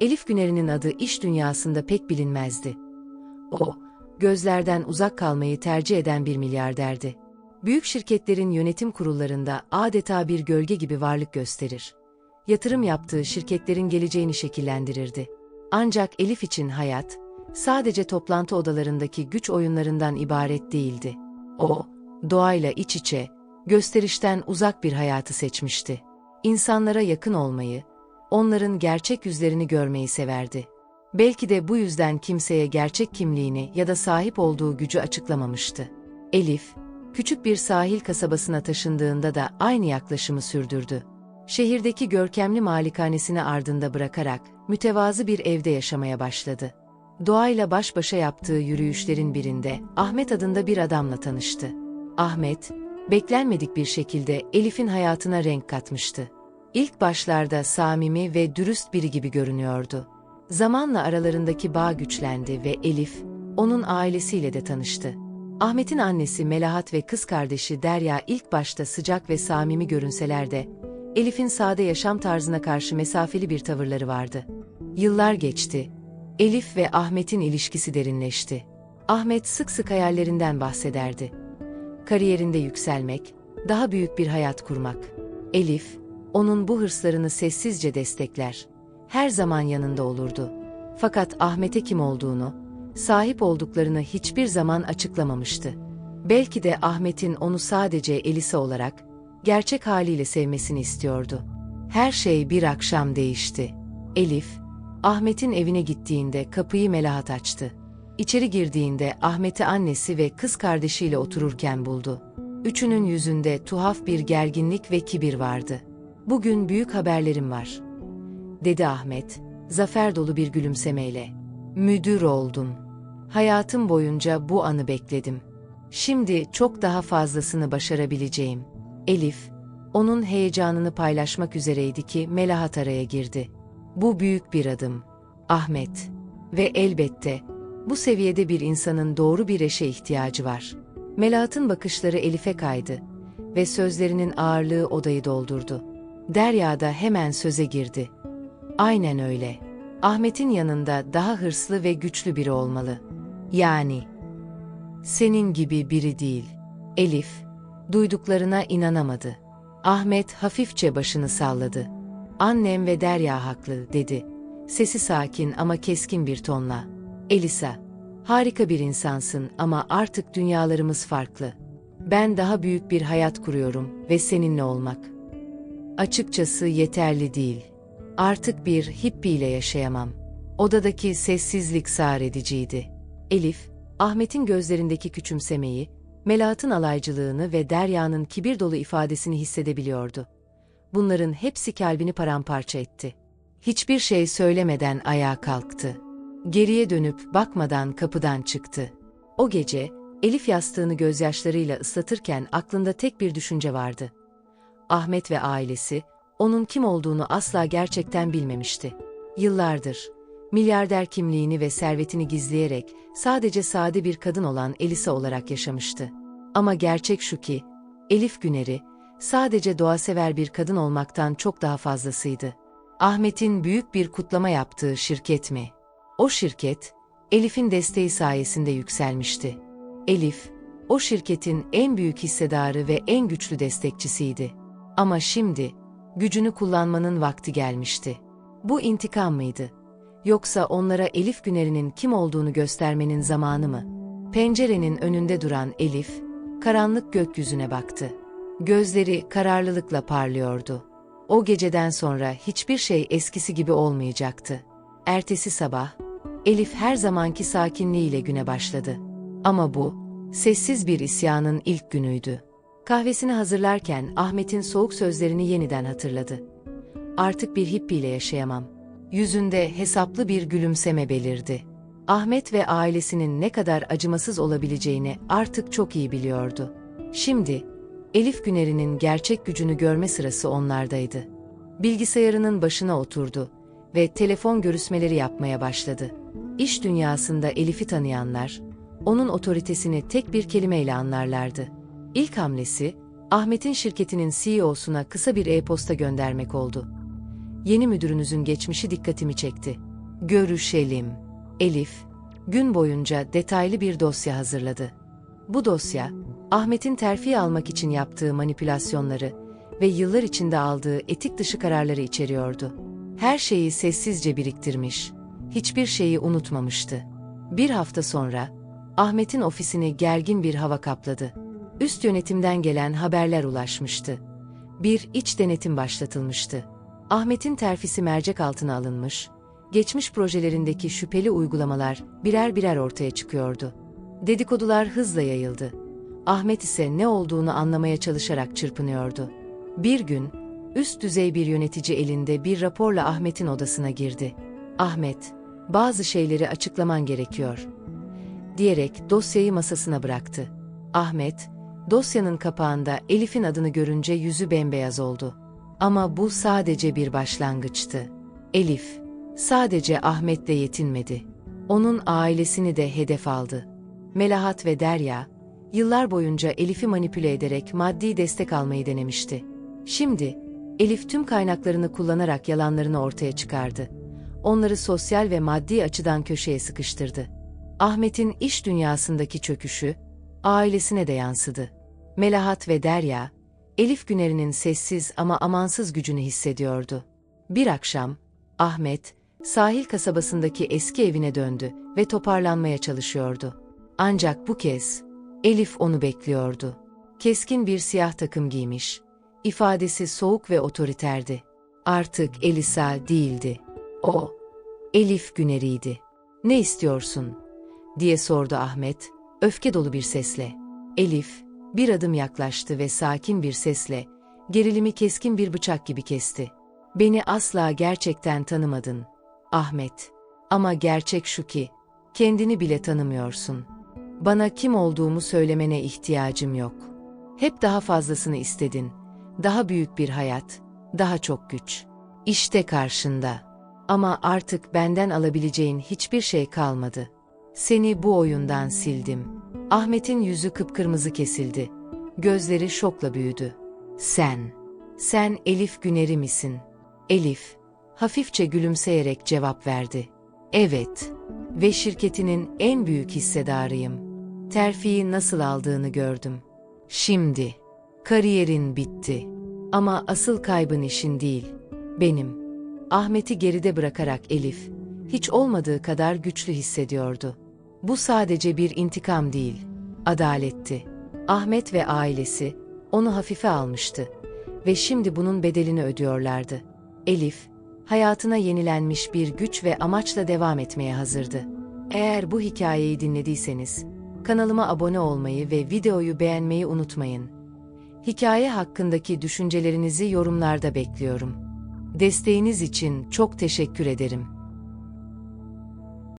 Elif Güner'in adı iş dünyasında pek bilinmezdi. O, gözlerden uzak kalmayı tercih eden bir milyarderdi. Büyük şirketlerin yönetim kurullarında adeta bir gölge gibi varlık gösterir. Yatırım yaptığı şirketlerin geleceğini şekillendirirdi. Ancak Elif için hayat, sadece toplantı odalarındaki güç oyunlarından ibaret değildi. O, doğayla iç içe, gösterişten uzak bir hayatı seçmişti. İnsanlara yakın olmayı, onların gerçek yüzlerini görmeyi severdi. Belki de bu yüzden kimseye gerçek kimliğini ya da sahip olduğu gücü açıklamamıştı. Elif, küçük bir sahil kasabasına taşındığında da aynı yaklaşımı sürdürdü. Şehirdeki görkemli malikanesini ardında bırakarak mütevazı bir evde yaşamaya başladı. Doğayla baş başa yaptığı yürüyüşlerin birinde Ahmet adında bir adamla tanıştı. Ahmet, beklenmedik bir şekilde Elif'in hayatına renk katmıştı. İlk başlarda samimi ve dürüst biri gibi görünüyordu. Zamanla aralarındaki bağ güçlendi ve Elif, onun ailesiyle de tanıştı. Ahmet'in annesi Melahat ve kız kardeşi Derya ilk başta sıcak ve samimi görünseler de, Elif'in sade yaşam tarzına karşı mesafeli bir tavırları vardı. Yıllar geçti. Elif ve Ahmet'in ilişkisi derinleşti. Ahmet sık sık hayallerinden bahsederdi. Kariyerinde yükselmek, daha büyük bir hayat kurmak. Elif, onun bu hırslarını sessizce destekler. Her zaman yanında olurdu. Fakat Ahmet'e kim olduğunu, sahip olduklarını hiçbir zaman açıklamamıştı. Belki de Ahmet'in onu sadece Elisa olarak, gerçek haliyle sevmesini istiyordu. Her şey bir akşam değişti. Elif, Ahmet'in evine gittiğinde kapıyı Melahat açtı. İçeri girdiğinde Ahmet'i annesi ve kız kardeşiyle otururken buldu. Üçünün yüzünde tuhaf bir gerginlik ve kibir vardı. Bugün büyük haberlerim var, dedi Ahmet, zafer dolu bir gülümsemeyle. Müdür oldum. Hayatım boyunca bu anı bekledim. Şimdi çok daha fazlasını başarabileceğim. Elif, onun heyecanını paylaşmak üzereydi ki Melahat araya girdi. Bu büyük bir adım. Ahmet. Ve elbette, bu seviyede bir insanın doğru bir eşe ihtiyacı var. Melahat'ın bakışları Elif'e kaydı ve sözlerinin ağırlığı odayı doldurdu. Derya da hemen söze girdi. Aynen öyle. Ahmet'in yanında daha hırslı ve güçlü biri olmalı. Yani senin gibi biri değil. Elif duyduklarına inanamadı. Ahmet hafifçe başını salladı. Annem ve Derya haklı dedi. Sesi sakin ama keskin bir tonla. Elisa, harika bir insansın ama artık dünyalarımız farklı. Ben daha büyük bir hayat kuruyorum ve seninle olmak. Açıkçası yeterli değil. Artık bir hippie ile yaşayamam. Odadaki sessizlik sağır ediciydi. Elif, Ahmet'in gözlerindeki küçümsemeyi, Melahat'ın alaycılığını ve Derya'nın kibir dolu ifadesini hissedebiliyordu. Bunların hepsi kalbini paramparça etti. Hiçbir şey söylemeden ayağa kalktı. Geriye dönüp bakmadan kapıdan çıktı. O gece, Elif yastığını gözyaşlarıyla ıslatırken aklında tek bir düşünce vardı. Ahmet ve ailesi, onun kim olduğunu asla gerçekten bilmemişti. Yıllardır, milyarder kimliğini ve servetini gizleyerek sadece sade bir kadın olan Elisa olarak yaşamıştı. Ama gerçek şu ki, Elif Güner'i, sadece doğasever bir kadın olmaktan çok daha fazlasıydı. Ahmet'in büyük bir kutlama yaptığı şirket mi? O şirket, Elif'in desteği sayesinde yükselmişti. Elif, o şirketin en büyük hissedarı ve en güçlü destekçisiydi. Ama şimdi, gücünü kullanmanın vakti gelmişti. Bu intikam mıydı? Yoksa onlara Elif Güner'in kim olduğunu göstermenin zamanı mı? Pencerenin önünde duran Elif, karanlık gökyüzüne baktı. Gözleri kararlılıkla parlıyordu. O geceden sonra hiçbir şey eskisi gibi olmayacaktı. Ertesi sabah, Elif her zamanki sakinliğiyle güne başladı. Ama bu, sessiz bir isyanın ilk günüydü. Kahvesini hazırlarken Ahmet'in soğuk sözlerini yeniden hatırladı. Artık bir hippiyle yaşayamam. Yüzünde hesaplı bir gülümseme belirdi. Ahmet ve ailesinin ne kadar acımasız olabileceğini artık çok iyi biliyordu. Şimdi, Elif Güner'in gerçek gücünü görme sırası onlardaydı. Bilgisayarının başına oturdu ve telefon görüşmeleri yapmaya başladı. İş dünyasında Elif'i tanıyanlar, onun otoritesini tek bir kelimeyle anlarlardı. İlk hamlesi, Ahmet'in şirketinin CEO'suna kısa bir e-posta göndermek oldu. Yeni müdürünüzün geçmişi dikkatimi çekti. Görüşelim. Elif, gün boyunca detaylı bir dosya hazırladı. Bu dosya, Ahmet'in terfi almak için yaptığı manipülasyonları ve yıllar içinde aldığı etik dışı kararları içeriyordu. Her şeyi sessizce biriktirmiş, hiçbir şeyi unutmamıştı. Bir hafta sonra, Ahmet'in ofisini gergin bir hava kapladı. Üst yönetimden gelen haberler ulaşmıştı. Bir iç denetim başlatılmıştı. Ahmet'in terfisi mercek altına alınmış, geçmiş projelerindeki şüpheli uygulamalar birer birer ortaya çıkıyordu. Dedikodular hızla yayıldı. Ahmet ise ne olduğunu anlamaya çalışarak çırpınıyordu. Bir gün, üst düzey bir yönetici elinde bir raporla Ahmet'in odasına girdi. Ahmet, bazı şeyleri açıklaman gerekiyor. Diyerek dosyayı masasına bıraktı. Ahmet, dosyanın kapağında Elif'in adını görünce yüzü bembeyaz oldu. Ama bu sadece bir başlangıçtı. Elif, sadece Ahmet'le yetinmedi. Onun ailesini de hedef aldı. Melahat ve Derya, yıllar boyunca Elif'i manipüle ederek maddi destek almayı denemişti. Şimdi, Elif tüm kaynaklarını kullanarak yalanlarını ortaya çıkardı. Onları sosyal ve maddi açıdan köşeye sıkıştırdı. Ahmet'in iş dünyasındaki çöküşü, ailesine de yansıdı. Melahat ve Derya, Elif Güner'in sessiz ama amansız gücünü hissediyordu. Bir akşam, Ahmet, sahil kasabasındaki eski evine döndü ve toparlanmaya çalışıyordu. Ancak bu kez, Elif onu bekliyordu. Keskin bir siyah takım giymiş, ifadesi soğuk ve otoriterdi. Artık Elisa değildi. O, Elif Güner'iydi. Ne istiyorsun? diye sordu Ahmet, öfke dolu bir sesle. Elif, bir adım yaklaştı ve sakin bir sesle, gerilimi keskin bir bıçak gibi kesti. Beni asla gerçekten tanımadın, Ahmet. Ama gerçek şu ki, kendini bile tanımıyorsun. Bana kim olduğumu söylemene ihtiyacım yok. Hep daha fazlasını istedin. Daha büyük bir hayat, daha çok güç. İşte karşında. Ama artık benden alabileceğin hiçbir şey kalmadı. Seni bu oyundan sildim. Ahmet'in yüzü kıpkırmızı kesildi. Gözleri şokla büyüdü. Sen, sen Elif Güner'i misin? Elif, hafifçe gülümseyerek cevap verdi. Evet ve şirketinin en büyük hissedarıyım. Terfiyi nasıl aldığını gördüm. Şimdi, kariyerin bitti. Ama asıl kaybın işin değil, benim. Ahmet'i geride bırakarak Elif, hiç olmadığı kadar güçlü hissediyordu. Bu sadece bir intikam değil, adaletti. Ahmet ve ailesi onu hafife almıştı ve şimdi bunun bedelini ödüyorlardı. Elif, hayatına yenilenmiş bir güç ve amaçla devam etmeye hazırdı. Eğer bu hikayeyi dinlediyseniz, kanalıma abone olmayı ve videoyu beğenmeyi unutmayın. Hikaye hakkındaki düşüncelerinizi yorumlarda bekliyorum. Desteğiniz için çok teşekkür ederim.